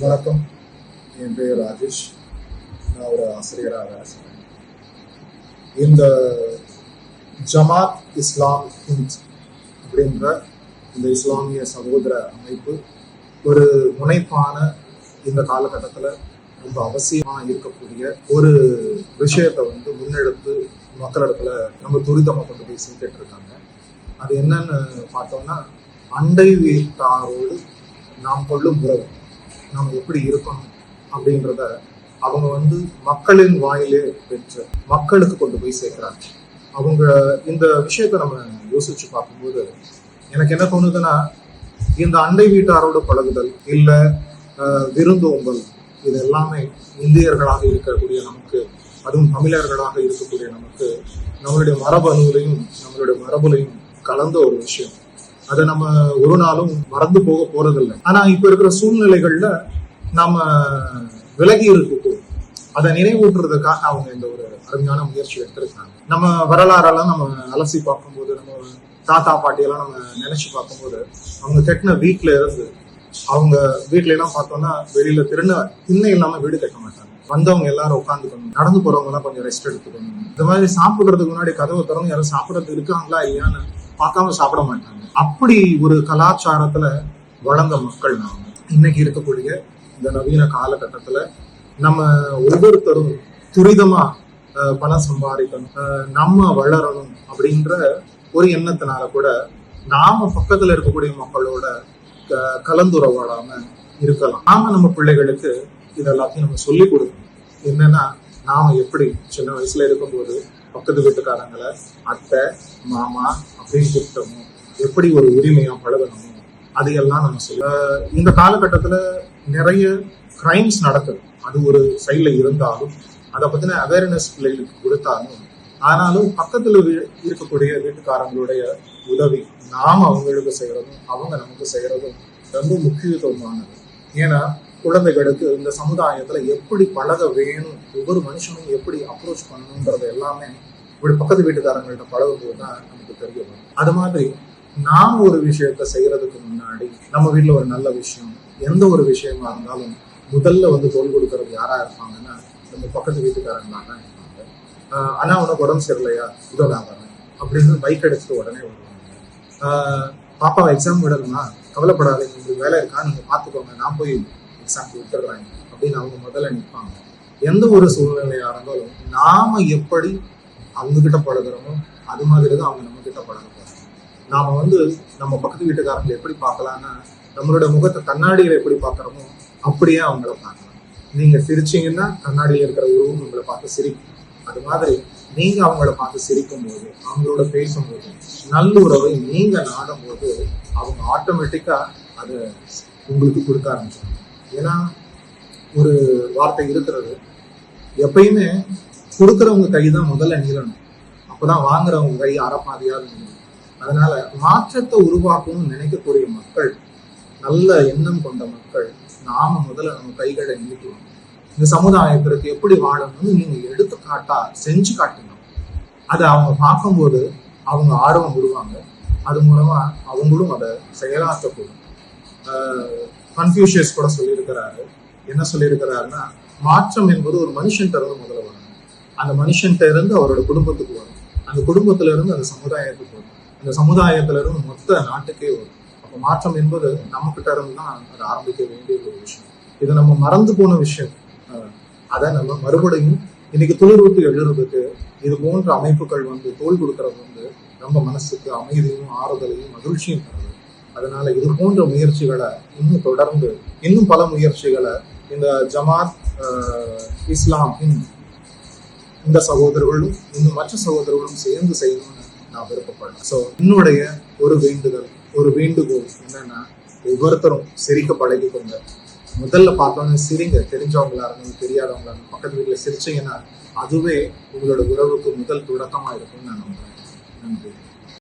வணக்கம். என் பேர் ராஜேஷ். நான் ஒரு ஆசிரியராக வேலை செய்கிறேன் இந்த ஜமாத் இஸ்லாம் ஹிந்த் அப்படின்ற இந்த இஸ்லாமிய சகோதர அமைப்பு ஒரு முனைப்பான இந்த காலகட்டத்தில் ரொம்ப அவசியமாக இருக்கக்கூடிய ஒரு விஷயத்தை வந்து முன்னெடுத்து மக்களிடத்துல நம்ம துரிதமாக கொண்டு போய் சேர்த்துட்டு இருக்காங்க அது என்னன்னு பார்த்தோம்னா அண்டை வீட்டாரோடு நாம் கொள்ளும் உறவு. நம்ம எப்படி இருக்கணும் அப்படின்றத அவங்க வந்து மக்களின் வாயிலே பெற்று மக்களுக்கு கொண்டு போய் சேர்க்கிறாங்க. அவங்க இந்த விஷயத்த நம்ம யோசிச்சு பார்க்கும்போது எனக்கு என்ன தோணுதுன்னா இந்த அண்டை வீட்டாரோட பழகுதல் இல்ல விருந்தோம்பல் இது எல்லாமே இந்தியர்களாக இருக்கக்கூடிய நமக்கு அதுவும் தமிழர்களாக இருக்கக்கூடிய நமக்கு நம்மளுடைய மரபணுவிலையும் நம்மளுடைய மரபுலையும் கலந்த ஒரு விஷயம். அதை நம்ம ஒரு நாளும் மறந்து போக போறதில்லை. ஆனா இப்ப இருக்கிற சூழ்நிலைகள்ல நாம விலகி இருக்கோம் அதை நினைவூட்டுறதுக்காக அவங்க இந்த ஒரு அருமையான முயற்சி எடுத்திருக்காங்க. நம்ம வரலாறெல்லாம் நம்ம அலசி பார்க்கும்போது நம்ம தாத்தா பாட்டியெல்லாம் நம்ம நினைச்சு பார்க்கும்போது அவங்க கட்டின வீட்டுல இருந்து அவங்க வீட்டுல எல்லாம் பார்த்தோம்னா வெளியில திருந திண்ணை இல்லாம வீடு கட்ட மாட்டாங்க. வந்தவங்க எல்லாரும் உட்காந்துக்கணும் நடந்து போறவங்க எல்லாம் கொஞ்சம் ரெஸ்ட் எடுத்துக்கணும். இந்த மாதிரி சாப்பிடுறதுக்கு முன்னாடி கதவை திறந்து யாரும் சாப்பிடறது இருக்காங்களா இல்லையான்னு பார்க்காம சாப்பிட மாட்டாங்க. அப்படி ஒரு கலாச்சாரத்துல வளர்ந்த மக்கள் நாம இன்னைக்கு இருக்கக்கூடிய இந்த நவீன காலகட்டத்துல நம்ம ஒவ்வொருத்தரும் துரிதமா அஹ், பணம் சம்பாதிக்கணும் அஹ், நம்ம வளரணும் அப்படின்ற ஒரு எண்ணத்தினால கூட நாம பக்கத்துல இருக்கக்கூடிய மக்களோட க- இருக்கலாம். நாம நம்ம பிள்ளைகளுக்கு இது எல்லாத்தையும் நம்ம சொல்லி கொடுக்கணும். என்னன்னா நாம எப்படி சின்ன வயசுல இருக்கும்போது பக்கத்து வீட்டுக்காரங்களை அத்தை மாமா அப்படின்னு எப்படி ஒரு உரிமையா பழகணுமோ அதையெல்லாம் நம்ம சொல்ல இந்த காலகட்டத்துல நிறைய கிரைம்ஸ் நடக்குது. அது ஒரு சைட்ல இருந்தாலும் அதை பத்தின அவேர்னஸ் பிள்ளைகளுக்கு கொடுத்தாலும் ஆனாலும் பக்கத்துல இருக்கக்கூடிய வீட்டுக்காரங்களுடைய உதவி நாம் அவங்களுக்கு செய்யறதும் அவங்க நமக்கு செய்யறதும் ரொம்ப முக்கியத்துவமானது. ஏன்னா குழந்தைகளுக்கு இந்த சமுதாயத்துல எப்படி பழக வேணும் ஒவ்வொரு மனுஷனும் எப்படி அப்ரோச் பண்ணணுன்றது எல்லாமே இப்படி பக்கத்து வீட்டுக்காரங்கள்ட்ட பழகும்போது தான் நமக்கு தெரிய வரும் அது மாதிரி நாம் ஒரு விஷயத்த செய்யறதுக்கு முன்னாடி நம்ம வீட்டில் ஒரு நல்ல விஷயம் எந்த ஒரு விஷயமா இருந்தாலும் முதல்ல வந்து தோல் கொடுக்கறது யாரா இருப்பாங்கன்னா நம்ம பக்கத்து வீட்டுக்காரங்களா தான் இருப்பாங்க. ஆஹ் ஆனா உனக்கு உடம்பு சரியில்லையா? இதோ நான் வரேன். அப்படின்னு பைக் எடுத்துட்டு உடனே வருவாங்க. ஆஹ் பாப்பா எக்ஸாம் விடணுமா? கவலைப்படாதீங்க உங்களுக்கு வேலை இருக்கா? நீங்க பாத்துக்கோங்க. நான் போய் எக்ஸாம் விட்டுறேன் அப்படின்னு அவங்க முதல்ல நிற்பாங்க எந்த ஒரு சூழ்நிலையா இருந்தாலும் நாம எப்படி அவங்க கிட்ட பழகிறோமோ அது மாதிரி தான் அவங்க நம்ம கிட்ட பழக நாம வந்து நம்ம பக்கத்து வீட்டுக்காரங்களை எப்படி பார்க்கலாம்னா நம்மளோட முகத்தை கண்ணாடியில எப்படி பார்க்குறோமோ அப்படியே அவங்கள பார்க்கலாம். நீங்க சிரிச்சீங்கன்னா கண்ணாடியில் இருக்கிற உருவம் உங்களை பார்த்து சிரிக்கும். அது மாதிரி நீங்க அவங்கள பார்த்து சிரிக்கும் போது அவங்களோட பேசும்போது நல்லுறவை நீங்க நாடும் போது அவங்க ஆட்டோமேட்டிக்கா அதை உங்களுக்கு கொடுக்க ஆரம்பிச்சிடும். ஏன்னா ஒரு வார்த்தை இருக்கிறது. எப்பயுமே கொடுக்குறவங்க கை தான் முதல்ல நீளணும் அப்பதான் வாங்குறவங்க கை அறப்பாதையாவது நீளும் அதனால மாற்றத்தை உருவாக்கணும்னு நினைக்கக்கூடிய மக்கள் நல்ல எண்ணம் கொண்ட மக்கள் நாம முதல்ல நம்ம கைகளை நீட்டுவோம். இந்த சமுதாயத்திற்கு எப்படி வாழணும்னு நீங்க எடுத்துக்காட்டா செஞ்சு காட்டணும். அதை அவங்க பார்க்கும்போது அவங்க ஆர்வம் விடுவாங்க. அது மூலமா அவங்களும் அதை செயலாற்றக்கூடும் கன்ஃபியூஷியஸ் கூட சொல்லியிருக்கிறாரு. என்ன சொல்லியிருக்கிறாருன்னா மாற்றம் என்பது ஒரு மனுஷன் தரது முதல்ல வரும். அந்த மனுஷன்ட்ட இருந்து அவரோட குடும்பத்துக்கு வரும். அந்த குடும்பத்துல இருந்து அந்த சமுதாயத்துக்கு வரும். அந்த சமுதாயத்துல இருந்து மொத்த நாட்டுக்கே வரும். அப்போ மாற்றம் என்பது நம்ம கிட்ட இருந்து தான் அது ஆரம்பிக்க வேண்டிய ஒரு விஷயம். இது நம்ம மறந்து போன விஷயம். அதை நம்ம மறுபடியும் இன்னைக்கு துளிர்விட்டு எழுதுறதுக்கு இது போன்ற அமைப்புகள் வந்து தோல் கொடுக்கறது வந்து நம்ம மனசுக்கு அமைதியும் ஆறுதலையும் மகிழ்ச்சியும் தருது. அதனால இது போன்ற முயற்சிகளை இன்னும் தொடர்ந்து இன்னும் பல முயற்சிகளை இந்த ஜமாத் இஸ்லாம் இந்த சகோதரர்களும் இன்னும் மற்ற சகோதரர்களும் சேர்ந்து செய்யணும்னு நான் விருப்பப்படுறேன். ஸோ என்னுடைய ஒரு வேண்டுதல் ஒரு வேண்டுகோள் என்னன்னா ஒவ்வொருத்தரும் சிரிக்க பழகிக்கொங்க முதல்ல பார்த்தோன்னே சிரிங்க. தெரிஞ்சவங்களா இருந்தாலும் தெரியாதவங்களா இருந்தாலும் பக்கத்து வீட்டில் சிரிச்சீங்கன்னா அதுவே உங்களோட உறவுக்கு முதல் தொடக்கமா இருக்கும்னு நான் நம்புறேன். நன்றி.